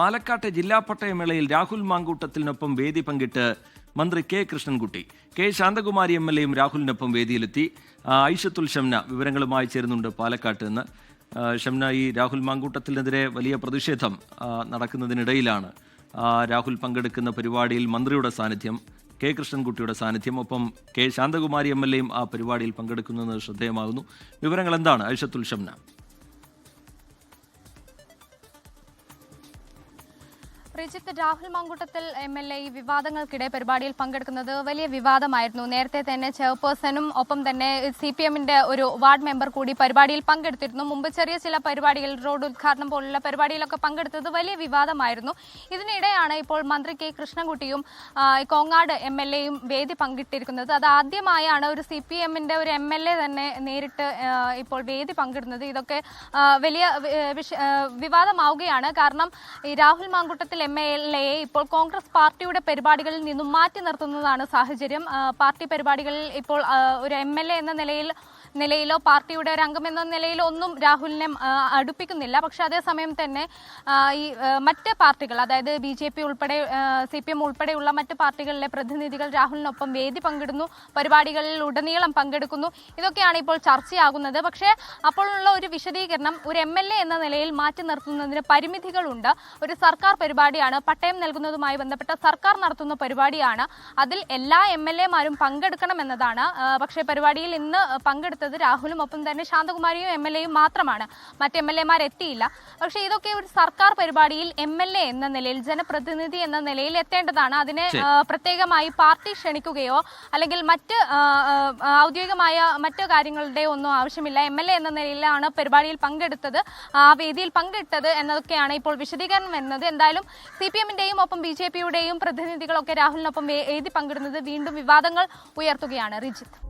പാലക്കാട്ടെ ജില്ലാ പട്ടയമേളയിൽ രാഹുൽ മാങ്കൂട്ടത്തിനൊപ്പം വേദി പങ്കിട്ട് മന്ത്രി K Krishnankutty. K Santhakumari M L എയും രാഹുലിനൊപ്പം വേദിയിലെത്തി. ഐഷത്തുൽ ഷംന വിവരങ്ങളുമായി ചേരുന്നുണ്ട് പാലക്കാട്ട് നിന്ന്. ഷംന ഈ രാഹുൽ മാങ്കൂട്ടത്തിനെതിരെ വലിയ പ്രതിഷേധം നടക്കുന്നതിനിടയിലാണ്. രാഹുൽ പങ്കെടുക്കുന്ന പരിപാടിയിൽ മന്ത്രിയുടെ സാന്നിധ്യം കെ കൃഷ്ണൻകുട്ടിയുടെ സാന്നിധ്യം ഒപ്പം കെ ശാന്തകുമാരി എം എൽ എയും ആ പരിപാടിയിൽ പങ്കെടുക്കുന്നത് ശ്രദ്ധേയമാകുന്നു. വിവരങ്ങൾ എന്താണ് Aishathul Shamna? Rijith Rahul Mamkootathil M L A വിവാദങ്ങൾക്കിടെ പരിപാടിയിൽ പങ്കെടുക്കുന്നത് വലിയ വിവാദമായിരുന്നു. നേരത്തെ തന്നെ ചെയർപേഴ്സണും ഒപ്പം തന്നെ സി പി എമ്മിന്റെ ഒരു വാർഡ് മെമ്പർ കൂടി പരിപാടിയിൽ പങ്കെടുത്തിരുന്നു. മുമ്പ് ചെറിയ ചില പരിപാടികൾ റോഡ് ഉദ്ഘാടനം പോലുള്ള പരിപാടിയിലൊക്കെ പങ്കെടുത്തത് വലിയ വിവാദമായിരുന്നു. ഇതിനിടെയാണ് ഇപ്പോൾ മന്ത്രി കെ കൃഷ്ണൻകുട്ടിയും കോങ്ങാട് എം എൽ എയും വേദി പങ്കിട്ടിരിക്കുന്നത്. അത് ആദ്യമായാണ് ഒരു സി പി എമ്മിന്റെ ഒരു എം എൽ എ തന്നെ നേരിട്ട് ഇപ്പോൾ വേദി പങ്കിടുന്നത്. ഇതൊക്കെ വലിയ വിവാദമാവുകയാണ്. കാരണം രാഹുൽ മാങ്കുട്ടത്തിൽ എം എൽ എയെ ഇപ്പോൾ കോൺഗ്രസ് പാർട്ടിയുടെ പരിപാടികളിൽ നിന്നും മാറ്റി നിർത്തുന്നതാണ് സാഹചര്യം. പാർട്ടി പരിപാടികളിൽ ഇപ്പോൾ ഒരു എം എൽ എ എന്ന നിലയിൽ നിലയിലോ പാർട്ടിയുടെ ഒരു അംഗം എന്ന നിലയിലോ ഒന്നും രാഹുലിനെ അടുപ്പിക്കുന്നില്ല. പക്ഷെ അതേസമയം തന്നെ ഈ മറ്റ് പാർട്ടികൾ അതായത് ബി ജെ പി ഉൾപ്പെടെ സി പി എം ഉൾപ്പെടെയുള്ള മറ്റ് പാർട്ടികളിലെ പ്രതിനിധികൾ രാഹുലിനൊപ്പം വേദി പങ്കിടുന്നു പരിപാടികളിൽ ഉടനീളം പങ്കെടുക്കുന്നു. ഇതൊക്കെയാണ് ഇപ്പോൾ ചർച്ചയാകുന്നത്. പക്ഷേ അപ്പോഴുള്ള ഒരു വിശദീകരണം ഒരു എം എൽ എ എന്ന നിലയിൽ മാറ്റി നിർത്തുന്നതിന് പരിമിതികളുണ്ട്. ഒരു സർക്കാർ പരിപാടിയാണ് പട്ടയം നൽകുന്നതുമായി ബന്ധപ്പെട്ട സർക്കാർ നടത്തുന്ന പരിപാടിയാണ്. അതിൽ എല്ലാ എം എൽ എമാരും പങ്കെടുക്കണം എന്നതാണ് ആ, പക്ഷേ പരിപാടിയിൽ ഇന്ന് പങ്കെടുത്തത് രാഹുലും ഒപ്പം തന്നെ ശാന്തകുമാരിയും എം എൽ എയും മാത്രമാണ്. മറ്റ് എം എൽ എമാർ എത്തിയില്ല. പക്ഷേ ഇതൊക്കെ ഒരു സർക്കാർ പരിപാടിയിൽ എം എൽ എ എന്ന നിലയിൽ ജനപ്രതിനിധി എന്ന നിലയിൽ എത്തേണ്ടതാണ്. അതിനെ പ്രത്യേകമായി പാർട്ടി ക്ഷണിക്കുകയോ അല്ലെങ്കിൽ മറ്റ് ഔദ്യോഗികമായ മറ്റു കാര്യങ്ങളുടെ ഒന്നും ആവശ്യമില്ല. എം എൽ എ എന്ന നിലയിലാണ് പരിപാടിയിൽ പങ്കെടുത്തത്. ആ വേദിയിൽ പങ്കെടുത്തത് എന്നതൊക്കെയാണ് ഇപ്പോൾ വിശദീകരണം വരുന്നത്. എന്തായാലും സി പി എമ്മിന്റെയും ഒപ്പം ബി ജെ പിയുടെയും പ്രതിനിധികളൊക്കെ രാഹുലിനൊപ്പം എഴുതി പങ്കിടുന്നത്. വീണ്ടും വിവാദങ്ങൾ ഉയർത്തുകയാണ്. റിജിത്ത്.